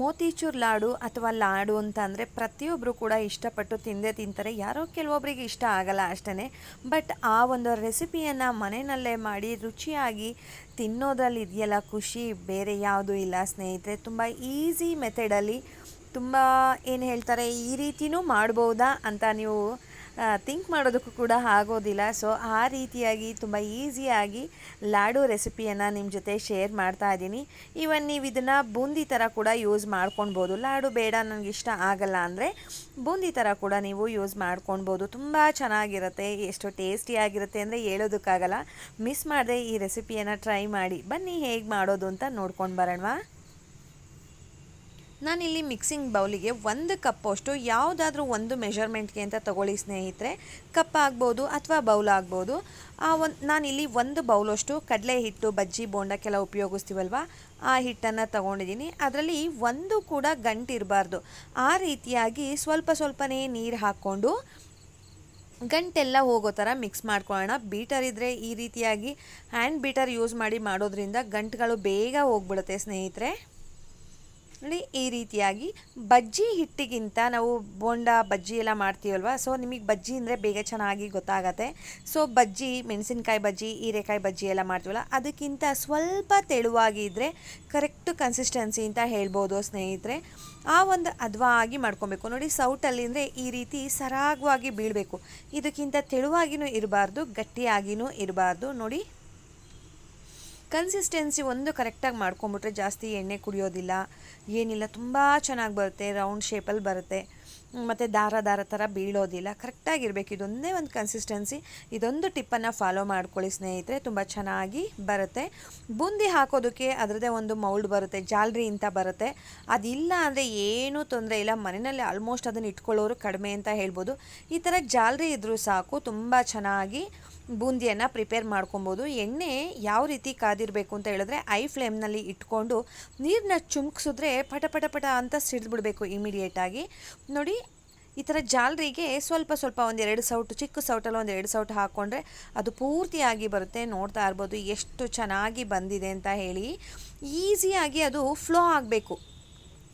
ಮೋತಿಚೂರ್ ಲಾಡು ಅಥವಾ ಲಾಡು ಅಂತ ಅಂದರೆ ಪ್ರತಿಯೊಬ್ಬರು ಕೂಡ ಇಷ್ಟಪಟ್ಟು ತಿಂದೇ ತಿಂತಾರೆ. ಯಾರೋ ಕೆಲವೊಬ್ಬರಿಗೆ ಇಷ್ಟ ಆಗಲ್ಲ ಅಷ್ಟೇ ಬಟ್ ಆ ಒಂದು ರೆಸಿಪಿಯನ್ನು ಮನೆಯಲ್ಲೇ ಮಾಡಿ ರುಚಿಯಾಗಿ ತಿನ್ನೋದ್ರಲ್ಲಿ ಇದೆಯಲ್ಲ ಖುಷಿ, ಬೇರೆ ಯಾವುದೂ ಇಲ್ಲ ಸ್ನೇಹಿತರೆ. ತುಂಬ ಈಸಿ ಮೆಥಡಲ್ಲಿ ತುಂಬ ಏನು ಹೇಳ್ತಾರೆ, ಈ ರೀತಿಯೂ ಮಾಡ್ಬೋದಾ ಅಂತ ನೀವು ಥಿಂಕ್ ಮಾಡೋದಕ್ಕೂ ಕೂಡ ಆಗೋದಿಲ್ಲ. ಸೊ ಆ ರೀತಿಯಾಗಿ ತುಂಬ ಈಸಿಯಾಗಿ ಲಾಡು ರೆಸಿಪಿಯನ್ನು ನಿಮ್ಮ ಜೊತೆ ಶೇರ್ ಮಾಡ್ತಾ ಇದ್ದೀನಿ. ಈವನ್ ನೀವು ಇದನ್ನು ಬೂಂದಿ ಥರ ಕೂಡ ಯೂಸ್ ಮಾಡ್ಕೊಳ್ಬೋದು ಲಾಡು ಬೇಡ, ನನಗೆ ಇಷ್ಟ ಆಗಲ್ಲ ಅಂದರೆ ಬೂಂದಿ ಥರ ಕೂಡ ನೀವು ಯೂಸ್ ಮಾಡ್ಕೊಳ್ಬೋದು ತುಂಬ ಚೆನ್ನಾಗಿರುತ್ತೆ, ಎಷ್ಟು ಟೇಸ್ಟಿಯಾಗಿರುತ್ತೆ ಅಂದರೆ ಹೇಳೋದಕ್ಕಾಗಲ್ಲ. ಮಿಸ್ ಮಾಡದೆ ಈ ರೆಸಿಪಿಯನ್ನು ಟ್ರೈ ಮಾಡಿ. ಬನ್ನಿ ಹೇಗೆ ಮಾಡೋದು ಅಂತ ನೋಡ್ಕೊಂಡು ಬರೋಣವಾ? ನಾನಿಲ್ಲಿ ಮಿಕ್ಸಿಂಗ್ ಬೌಲಿಗೆ ಒಂದು ಕಪ್ಪಷ್ಟು ಯಾವುದಾದ್ರೂ ಒಂದು ಮೆಷರ್ಮೆಂಟ್ಗೆ ಅಂತ ತಗೊಳ್ಳಿ ಸ್ನೇಹಿತರೆ. ಕಪ್ ಆಗ್ಬೋದು ಅಥವಾ ಬೌಲ್ ಆಗ್ಬೋದು. ಆ ಒಂದು ನಾನಿಲ್ಲಿ ಒಂದು ಬೌಲಷ್ಟು ಕಡಲೆ ಹಿಟ್ಟು, ಬಜ್ಜಿ, ಬೋಂಡಕ್ಕೆಲ್ಲ ಉಪಯೋಗಿಸ್ತೀವಲ್ವಾ? ಆ ಹಿಟ್ಟನ್ನು ತಗೊಂಡಿದ್ದೀನಿ. ಅದರಲ್ಲಿ ಒಂದು ಕೂಡ ಗಂಟಿರಬಾರ್ದು ಆ ರೀತಿಯಾಗಿ ಸ್ವಲ್ಪ ಸ್ವಲ್ಪನೇ ನೀರು ಹಾಕ್ಕೊಂಡು ಗಂಟೆಲ್ಲ ಹೋಗೋ ಥರ ಮಿಕ್ಸ್ ಮಾಡ್ಕೊಳ್ಳೋಣ. ಬೀಟರ್ ಇದ್ದರೆ ಈ ರೀತಿಯಾಗಿ ಹ್ಯಾಂಡ್ ಬೀಟರ್ ಯೂಸ್ ಮಾಡಿ ಮಾಡೋದ್ರಿಂದ ಗಂಟುಗಳು ಬೇಗ ಹೋಗ್ಬಿಡುತ್ತೆ ಸ್ನೇಹಿತರೆ. ನೋಡಿ ಈ ರೀತಿಯಾಗಿ ಬಜ್ಜಿ ಹಿಟ್ಟಿಗಿಂತ ನಾವು ಬೋಂಡ ಬಜ್ಜಿ ಎಲ್ಲ ಮಾಡ್ತೀವಲ್ವ? ಸೊ ನಿಮಗೆ ಬಜ್ಜಿ ಅಂದರೆ ಬೇಗ ಚೆನ್ನಾಗಿ ಗೊತ್ತಾಗತ್ತೆ. ಸೊ ಬಜ್ಜಿ, ಮೆಣಸಿನ್ಕಾಯಿ ಬಜ್ಜಿ, ಹೀರೆಕಾಯಿ ಬಜ್ಜಿ ಎಲ್ಲ ಮಾಡ್ತೀವಲ್ಲ, ಅದಕ್ಕಿಂತ ಸ್ವಲ್ಪ ತೆಳುವಾಗಿದ್ದರೆ ಕರೆಕ್ಟ್ ಕನ್ಸಿಸ್ಟೆನ್ಸಿ ಅಂತ ಹೇಳ್ಬೋದು ಸ್ನೇಹಿತರೆ. ಆ ಒಂದು ಹದವಾಗಿ ಮಾಡ್ಕೊಬೇಕು. ನೋಡಿ ಸೌಟಲ್ಲಿ ಅಂದರೆ ಈ ರೀತಿ ಸರಾಗವಾಗಿ ಬೀಳಬೇಕು. ಇದಕ್ಕಿಂತ ತೆಳುವಾಗಿನೂ ಇರಬಾರ್ದು, ಗಟ್ಟಿಯಾಗಿನೂ ಇರಬಾರ್ದು. ನೋಡಿ ಕನ್ಸಿಸ್ಟೆನ್ಸಿ ಒಂದು ಕರೆಕ್ಟಾಗಿ ಮಾಡ್ಕೊಂಬಿಟ್ರೆ ಜಾಸ್ತಿ ಎಣ್ಣೆ ಕುಡಿಯೋದಿಲ್ಲ, ಏನಿಲ್ಲ, ತುಂಬ ಚೆನ್ನಾಗಿ ಬರುತ್ತೆ ರೌಂಡ್ ಶೇಪಲ್ಲಿ ಬರುತ್ತೆ. ಮತ್ತು ದಾರ ದಾರ ಥರ ಬೀಳೋದಿಲ್ಲ. ಕರೆಕ್ಟಾಗಿರಬೇಕು ಇದೊಂದೇ ಒಂದು ಕನ್ಸಿಸ್ಟೆನ್ಸಿ ಇದೊಂದು ಟಿಪ್ಪನ್ನು ಫಾಲೋ ಮಾಡ್ಕೊಳ್ಳಿ ಸ್ನೇಹಿತರೆ. ತುಂಬ ಚೆನ್ನಾಗಿ ಬರುತ್ತೆ. ಬೂಂದಿ ಹಾಕೋದಕ್ಕೆ ಅದರದೇ ಒಂದು ಮೌಲ್ಡ್ ಬರುತ್ತೆ. ಜಾಲ್ರಿ ಅಂತ ಬರುತ್ತೆ. ಅದಿಲ್ಲ ಅಂದರೆ ಏನೂ ತೊಂದರೆ ಇಲ್ಲ. ಮನೆಯಲ್ಲಿ ಆಲ್ಮೋಸ್ಟ್ ಅದನ್ನು ಇಟ್ಕೊಳ್ಳೋರು ಕಡಿಮೆ ಅಂತ ಹೇಳ್ಬೋದು. ಈ ಥರ ಜಾಲ್ರಿ ಇದ್ದರೂ ಸಾಕು. ತುಂಬ ಚೆನ್ನಾಗಿ ಬೂಂದಿಯನ್ನು ಪ್ರಿಪೇರ್ ಮಾಡ್ಕೊಬೋದು. ಎಣ್ಣೆ ಯಾವ ರೀತಿ ಕಾದಿರಬೇಕು ಅಂತ ಹೇಳಿದ್ರೆ ಐ ಫ್ಲೇಮ್ನಲ್ಲಿ ಇಟ್ಕೊಂಡು ನೀರನ್ನ ಚುಮ್ಕಿಸಿದ್ರೆ ಪಟ ಪಟ ಪಟ ಅಂತ ಸಿಡಿದ್ಬಿಡಬೇಕು ಇಮಿಡಿಯೇಟಾಗಿ ನೋಡಿ, ಈ ಥರ ಜಾಲರಿಗೆ ಸ್ವಲ್ಪ ಸ್ವಲ್ಪ ಒಂದೆರಡು ಸೌಟು, ಚಿಕ್ಕ ಸೌಟಲ್ಲಿ ಎರಡು ಸೌಟು ಹಾಕ್ಕೊಂಡ್ರೆ ಅದು ಪೂರ್ತಿಯಾಗಿ ಬರುತ್ತೆ. ನೋಡ್ತಾ ಇರ್ಬೋದು ಎಷ್ಟು ಚೆನ್ನಾಗಿ ಬಂದಿದೆ ಅಂತ ಹೇಳಿ. ಈಸಿಯಾಗಿ ಅದು ಫ್ಲೋ ಆಗಬೇಕು.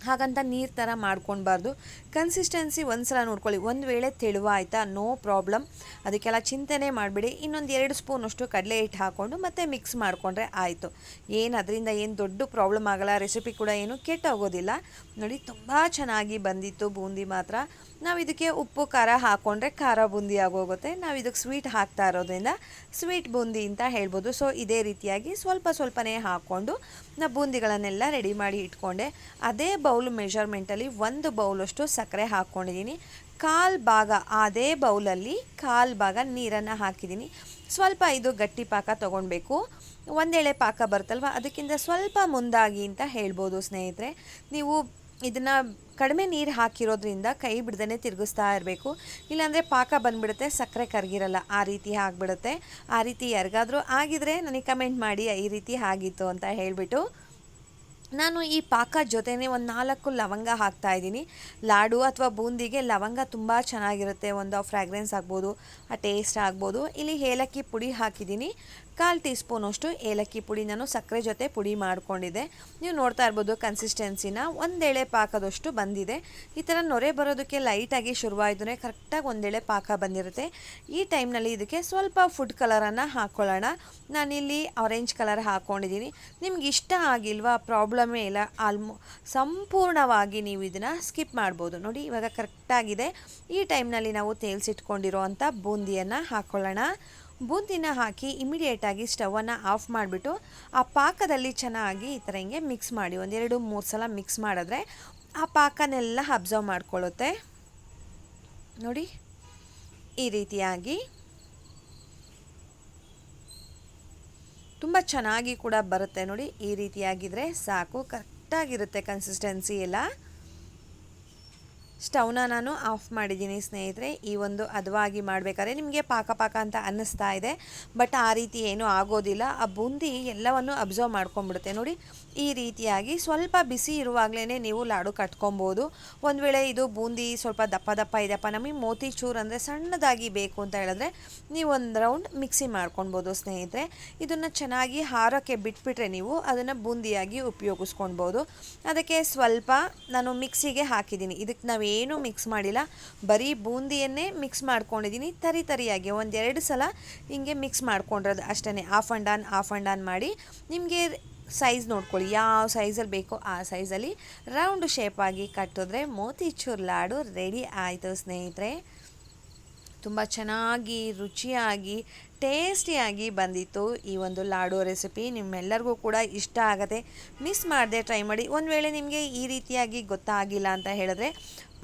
ಹಾಗಂತ ನೀರು ಥರ ಮಾಡ್ಕೊಳ್ಬಾರ್ದು. ಕನ್ಸಿಸ್ಟೆನ್ಸಿ ಒಂದು ಸಲ ನೋಡ್ಕೊಳ್ಳಿ. ಒಂದು ವೇಳೆ ತೆಳುವ ಆಯಿತಾ ನೋ ಪ್ರಾಬ್ಲಮ್ ಅದಕ್ಕೆಲ್ಲ ಚಿಂತೆನೇ ಮಾಡಬೇಡಿ. ಇನ್ನೊಂದು ಎರಡು ಸ್ಪೂನಷ್ಟು ಕಡಲೆ ಹಿಟ್ಟು ಹಾಕ್ಕೊಂಡು ಮತ್ತೆ ಮಿಕ್ಸ್ ಮಾಡಿಕೊಂಡ್ರೆ ಆಯಿತು. ಏನು ಅದರಿಂದ ಏನು ದೊಡ್ಡ ಪ್ರಾಬ್ಲಮ್ ಆಗಲ್ಲ ರೆಸಿಪಿ ಕೂಡ ಏನು ಕೆಟ್ಟೋಗೋದಿಲ್ಲ. ನೋಡಿ, ತುಂಬ ಚೆನ್ನಾಗಿ ಬಂದಿತ್ತು ಬೂಂದಿ ಮಾತ್ರ. ನಾವು ಇದಕ್ಕೆ ಉಪ್ಪು, ಖಾರ ಹಾಕ್ಕೊಂಡ್ರೆ ಖಾರ ಬೂಂದಿ ಆಗೋಗುತ್ತೆ. ನಾವು ಇದಕ್ಕೆ ಸ್ವೀಟ್ ಹಾಕ್ತಾ ಇರೋದ್ರಿಂದ ಸ್ವೀಟ್ ಬೂಂದಿ ಅಂತ ಹೇಳ್ಬೋದು. ಸೊ ಇದೇ ರೀತಿಯಾಗಿ ಸ್ವಲ್ಪ ಸ್ವಲ್ಪನೇ ಹಾಕ್ಕೊಂಡು ನಾ ಬೂಂದಿಗಳನ್ನೆಲ್ಲ ರೆಡಿ ಮಾಡಿ ಇಟ್ಕೊಂಡೆ. ಅದೇ ಬೌಲ್ ಮೆಷರ್ಮೆಂಟಲ್ಲಿ ಒಂದು ಬೌಲಷ್ಟು ಸಕ್ಕರೆ ಹಾಕ್ಕೊಂಡಿದ್ದೀನಿ. ಕಾಲು ಭಾಗ, ಅದೇ ಬೌಲಲ್ಲಿ ಕಾಲು ಭಾಗ ನೀರನ್ನು ಹಾಕಿದ್ದೀನಿ. ಸ್ವಲ್ಪ ಇದು ಗಟ್ಟಿ ಪಾಕ ತೊಗೊಳ್ಬೇಕು ಒಂದೇಳೆ ಪಾಕ ಬರುತ್ತಲ್ವ? ಅದಕ್ಕಿಂತ ಸ್ವಲ್ಪ ಮುಂದಾಗಿ ಅಂತ ಹೇಳ್ಬೋದು ಸ್ನೇಹಿತರೆ. ನೀವು ಇದನ್ನು ಕಡಿಮೆ ನೀರು ಹಾಕಿರೋದ್ರಿಂದ ಕೈ ಬಿಡ್ದೇ ತಿರುಗಿಸ್ತಾ ಇರಬೇಕು. ಇಲ್ಲಾಂದರೆ ಪಾಕ ಬಂದುಬಿಡುತ್ತೆ, ಸಕ್ಕರೆ ಕರಗಿರಲ್ಲ. ಆ ರೀತಿ ಆಗಿಬಿಡುತ್ತೆ. ಆ ರೀತಿ ಯಾರಿಗಾದರೂ ಆಗಿದ್ರೆ ನನಗೆ ಕಮೆಂಟ್ ಮಾಡಿ, ಈ ರೀತಿ ಆಗಿತ್ತು ಅಂತ ಹೇಳಿಬಿಟ್ಟು ನಾನು ಈ ಪಾಕ ಜೊತೆನೇ ಒಂದು ನಾಲ್ಕು ಲವಂಗ ಹಾಕ್ತಾ ಇದ್ದೀನಿ. ಲಾಡು ಅಥವಾ ಬೂಂದಿಗೆ ಲವಂಗ ತುಂಬ ಚೆನ್ನಾಗಿರುತ್ತೆ, ಒಂದು ಫ್ರ್ಯಾಗ್ರೆನ್ಸ್ ಆಗ್ಬೋದು, ಆ ಟೇಸ್ಟ್ ಆಗ್ಬೋದು. ಇಲ್ಲಿ ಏಲಕ್ಕಿ ಪುಡಿ ಹಾಕಿದ್ದೀನಿ. ಕಾಲು ಟೀ ಸ್ಪೂನಷ್ಟು ಏಲಕ್ಕಿ ಪುಡಿ ನಾನು ಸಕ್ಕರೆ ಜೊತೆ ಪುಡಿ ಮಾಡಿಕೊಂಡಿದ್ದೆ ನೀವು ನೋಡ್ತಾ ಇರ್ಬೋದು ಕನ್ಸಿಸ್ಟೆನ್ಸಿನ ಒಂದೆಳೆ ಪಾಕದಷ್ಟು ಬಂದಿದೆ. ಈ ಥರ ನೊರೆ ಬರೋದಕ್ಕೆ ಲೈಟಾಗಿ ಶುರುವಾಯಿದ್ರೆ ಕರೆಕ್ಟಾಗಿ ಒಂದೆಳೆ ಪಾಕ ಬಂದಿರುತ್ತೆ. ಈ ಟೈಮ್ನಲ್ಲಿ ಇದಕ್ಕೆ ಸ್ವಲ್ಪ ಫುಡ್ ಕಲರನ್ನು ಹಾಕ್ಕೊಳ್ಳೋಣ ನಾನಿಲ್ಲಿ ಆರೆಂಜ್ ಕಲರ್ ಹಾಕ್ಕೊಂಡಿದ್ದೀನಿ ನಿಮ್ಗೆ ಇಷ್ಟ ಆಗಿಲ್ವಾ ಪ್ರಾಬ್ಲಮೇ ಇಲ್ಲ ಆಲ್ಮೋ ಸಂಪೂರ್ಣವಾಗಿ ನೀವು ಇದನ್ನು ಸ್ಕಿಪ್ ಮಾಡ್ಬೋದು. ನೋಡಿ, ಇವಾಗ ಕರೆಕ್ಟಾಗಿದೆ ಈ ಟೈಮ್ನಲ್ಲಿ ನಾವು ತೇಲ್ಸಿಟ್ಕೊಂಡಿರೋ ಅಂಥ ಬೂಂದಿಯನ್ನು ಹಾಕ್ಕೊಳ್ಳೋಣ ಬೂಂದಿನ ಹಾಕಿ ಇಮಿಡಿಯೇಟಾಗಿ ಸ್ಟವನ್ನು ಆಫ್ ಮಾಡಿಬಿಟ್ಟು ಆ ಪಾಕದಲ್ಲಿ ಚೆನ್ನಾಗಿ ಈ ಥರ ಹಿಂಗೆ ಮಿಕ್ಸ್ ಮಾಡಿ, ಒಂದೆರಡು ಮೂರು ಸಲ ಮಿಕ್ಸ್ ಮಾಡಿದ್ರೆ ಆ ಪಾಕನೆಲ್ಲ ಅಬ್ಸರ್ವ್ ಮಾಡ್ಕೊಳ್ಳುತ್ತೆ. ನೋಡಿ, ಈ ರೀತಿಯಾಗಿ ತುಂಬ ಚೆನ್ನಾಗಿ ಕೂಡ ಬರುತ್ತೆ ನೋಡಿ, ಈ ರೀತಿಯಾಗಿದ್ದರೆ ಸಾಕು ಕರೆಕ್ಟಾಗಿರುತ್ತೆ ಕನ್ಸಿಸ್ಟೆನ್ಸಿ ಎಲ್ಲ. ಸ್ಟವ್ನ ನಾನು ಆಫ್ ಮಾಡಿದ್ದೀನಿ ಸ್ನೇಹಿತರೆ. ಈ ಒಂದು ಹದವಾಗಿ ಮಾಡಬೇಕಾದ್ರೆ ನಿಮಗೆ ಪಾಕ ಪಾಕ ಅಂತ ಅನ್ನಿಸ್ತಾ ಇದೆ. ಬಟ್ ಆ ರೀತಿ ಏನೂ ಆಗೋದಿಲ್ಲ. ಆ ಬೂಂದಿ ಎಲ್ಲವನ್ನು ಅಬ್ಸರ್ವ್ ಮಾಡ್ಕೊಂಡ್ಬಿಡುತ್ತೆ. ನೋಡಿ, ಈ ರೀತಿಯಾಗಿ ಸ್ವಲ್ಪ ಬಿಸಿ ಇರುವಾಗಲೇ ನೀವು ಲಾಡು ಕಟ್ಕೊಬೋದು. ಒಂದು ವೇಳೆ ಇದು ಬೂಂದಿ ಸ್ವಲ್ಪ ದಪ್ಪ ದಪ್ಪ ಇದೆಪ್ಪ ನಮಗೆ ಮೋತಿ ಚೂರು ಅಂದರೆ ಸಣ್ಣದಾಗಿ ಬೇಕು ಅಂತ ಹೇಳಿದ್ರೆ ನೀವು ಒಂದು ರೌಂಡ್ ಮಿಕ್ಸಿ ಮಾಡ್ಕೊಳ್ಬೋದು ಸ್ನೇಹಿತರೆ. ಇದನ್ನು ಚೆನ್ನಾಗಿ ಹಾರೋಕ್ಕೆ ಬಿಟ್ಬಿಟ್ರೆ ನೀವು ಅದನ್ನು ಬೂಂದಿಯಾಗಿ ಉಪಯೋಗಿಸ್ಕೊಳ್ಬೋದು ಅದಕ್ಕೆ ಸ್ವಲ್ಪ ನಾನು ಮಿಕ್ಸಿಗೆ ಹಾಕಿದ್ದೀನಿ. ಇದಕ್ಕೆ ನಾವೇನು ಮಿಕ್ಸ್ ಮಾಡಿಲ್ಲ. ಬರೀ ಬೂಂದಿಯನ್ನೇ ಮಿಕ್ಸ್ ಮಾಡ್ಕೊಂಡಿದ್ದೀನಿ. ತರಿ ತರಿಯಾಗಿ ಒಂದೆರಡು ಸಲ ಹಿಂಗೆ ಮಿಕ್ಸ್ ಮಾಡ್ಕೊಂಡಿರೋದು ಅಷ್ಟೇ off and on off and on ಮಾಡಿ ನಿಮಗೆ ಸೈಜ್ ನೋಡ್ಕೊಳ್ಳಿ. ಯಾವ ಸೈಜಲ್ಲಿ ಬೇಕೋ ಆ ಸೈಜಲ್ಲಿ ರೌಂಡ್ ಶೇಪಾಗಿ ಕಟ್ಟಿದ್ರೆ ಮೋತಿಚೂರ್ ಲಾಡು ರೆಡಿ ಆಯಿತು ಸ್ನೇಹಿತರೆ. ತುಂಬ ಚೆನ್ನಾಗಿ, ರುಚಿಯಾಗಿ, ಟೇಸ್ಟಿಯಾಗಿ ಬಂದಿತ್ತು ಈ ಒಂದು ಲಾಡು ರೆಸಿಪಿ. ನಿಮ್ಮೆಲ್ಲರಿಗೂ ಕೂಡ ಇಷ್ಟ ಆಗುತ್ತೆ ಮಿಸ್ ಮಾಡದೆ ಟ್ರೈ ಮಾಡಿ. ಒಂದು ವೇಳೆ ನಿಮಗೆ ಈ ರೀತಿಯಾಗಿ ಗೊತ್ತಾಗಿಲ್ಲ ಅಂತ ಹೇಳಿದ್ರೆ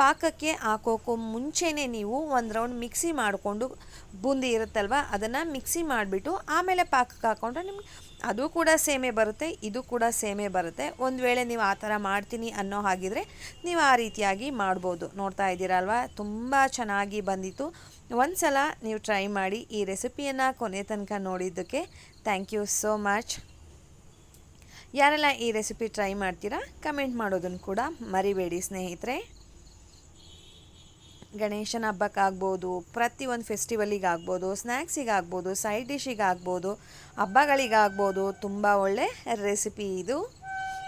ಪಾಕಕ್ಕೆ ಹಾಕೋಕ್ಕೂ ಮುಂಚೆನೇ ನೀವು ಒಂದು ರೌಂಡ್ ಮಿಕ್ಸಿ ಮಾಡಿಕೊಂಡು ಬೂಂದಿ ಇರುತ್ತಲ್ವ, ಅದನ್ನು ಮಿಕ್ಸಿ ಮಾಡಿಬಿಟ್ಟು ಆಮೇಲೆ ಪಾಕಕ್ಕೆ ಹಾಕ್ಕೊಂಡ್ರೆ ನಿಮ್ಗೆ ಅದು ಕೂಡ ಸೇಮೆ ಬರುತ್ತೆ, ಇದು ಕೂಡ ಸೇಮೆ ಬರುತ್ತೆ. ಒಂದು ವೇಳೆ ನೀವು ಆ ಥರ ಮಾಡ್ತೀನಿ ಅನ್ನೋ ಹಾಗಿದ್ರೆ ನೀವು ಆ ರೀತಿಯಾಗಿ ಮಾಡ್ಬೋದು. ನೋಡ್ತಾ ಇದ್ದೀರಲ್ವ? ತುಂಬ ಚೆನ್ನಾಗಿ ಬಂದಿತ್ತು. ಒಂದು ಸಲ ನೀವು ಟ್ರೈ ಮಾಡಿ ಈ ರೆಸಿಪಿಯನ್ನು ಕೊನೆ ತನಕ ನೋಡಿದ್ದಕ್ಕೆ ಥ್ಯಾಂಕ್ ಯು ಸೋ ಮಚ್. ಯಾರೆಲ್ಲ ಈ ರೆಸಿಪಿ ಟ್ರೈ ಮಾಡ್ತೀರಾ? ಕಮೆಂಟ್ ಮಾಡೋದನ್ನು ಕೂಡ ಮರಿಬೇಡಿ ಸ್ನೇಹಿತರೆ. ಗಣೇಶನ ಹಬ್ಬಕ್ಕಾಗ್ಬೋದು ಪ್ರತಿಯೊಂದು ಫೆಸ್ಟಿವಲಿಗಾಗ್ಬೋದು ಸ್ನ್ಯಾಕ್ಸಿಗಾಗ್ಬೋದು ಸೈಡ್ ಡಿಶ್ಶಿಗಾಗ್ಬೋದು ಹಬ್ಬಗಳಿಗಾಗ್ಬೋದು ತುಂಬ ಒಳ್ಳೆ ರೆಸಿಪಿ ಇದು.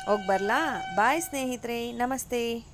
ಹೋಗಿ ಬರಲಾ. ಬಾಯ್ ಸ್ನೇಹಿತರೆ. ನಮಸ್ತೆ.